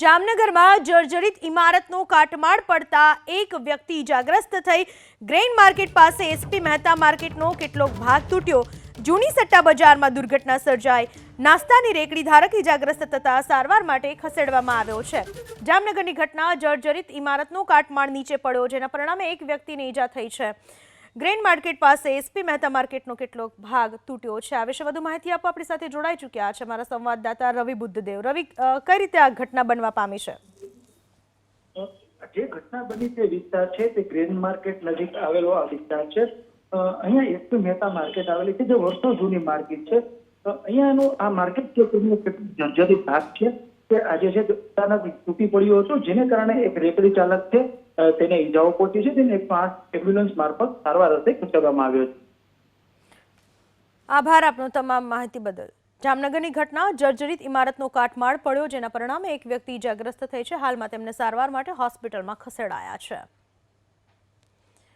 જામનગરમાં જર્જરિત ઇમારતનો કાટમાળ પડતા એક વ્યક્તિ ઇજાગ્રસ્ત થઈ. ગ્રેઇન માર્કેટ પાસે એસપી મહેતા માર્કેટનો કેટલોક ભાગ તૂટ્યો. જૂની સટ્ટા બજારમાં દુર્ઘટના સર્જાઈ. નાસ્તાની રેકડી ધારક ઇજાગ્રસ્ત થતા સારવાર માટે ખસેડવામાં આવ્યો છે. જામનગરની ઘટના જર્જરિત ઇમારતનો કાટમાળ નીચે પડ્યો, જેના પરિણામે એક વ્યક્તિને ઈજા થઈ છે. ગ્રેઇન માર્કેટ પાસે એસપી મહેતા માર્કેટનો કેટલોક ભાગ તૂટ્યો છે. આ વિશે વધુ માહિતી આપવા આપણી સાથે જોડાઈ ચૂક્યા છે મારા સંવાદદાતા રવિ બુદ્ધદેવ. રવિ કઈ રીતે આ ઘટના બનવા પામી છે? જે ઘટના બની તે વિસ્તાર છે તે ગ્રેન માર્કેટ નજીક આવેલો આ વિસ્તાર છે. અહીંયા એસપી મહેતા માર્કેટ આવેલી છે. જે વર્ષો જૂની માર્કેટ છે. અહીંયાનું આ માર્કેટ જર્જરિત ભાગ છે. આજે છે તૂટી પડ્યો હતો, જેને કારણે એક રેકડી ચાલક છે તેને ઈજાઓ પહોંચી છે તેને એમ્બ્યુલન્સ મારફત સારવાર અર્થે ખસેડવામાં આવ્યો છે. આભાર આપનો તમામ માહિતી બદલ. જામનગરની ઘટના જર્જરિત ઇમારતનો કાટમાળ પડ્યો, જેના પરિણામે એક વ્યક્તિ ઇજાગ્રસ્ત થઈ છે. હાલમાં તેમને સારવાર માટે હોસ્પિટલમાં ખસેડાયા છે.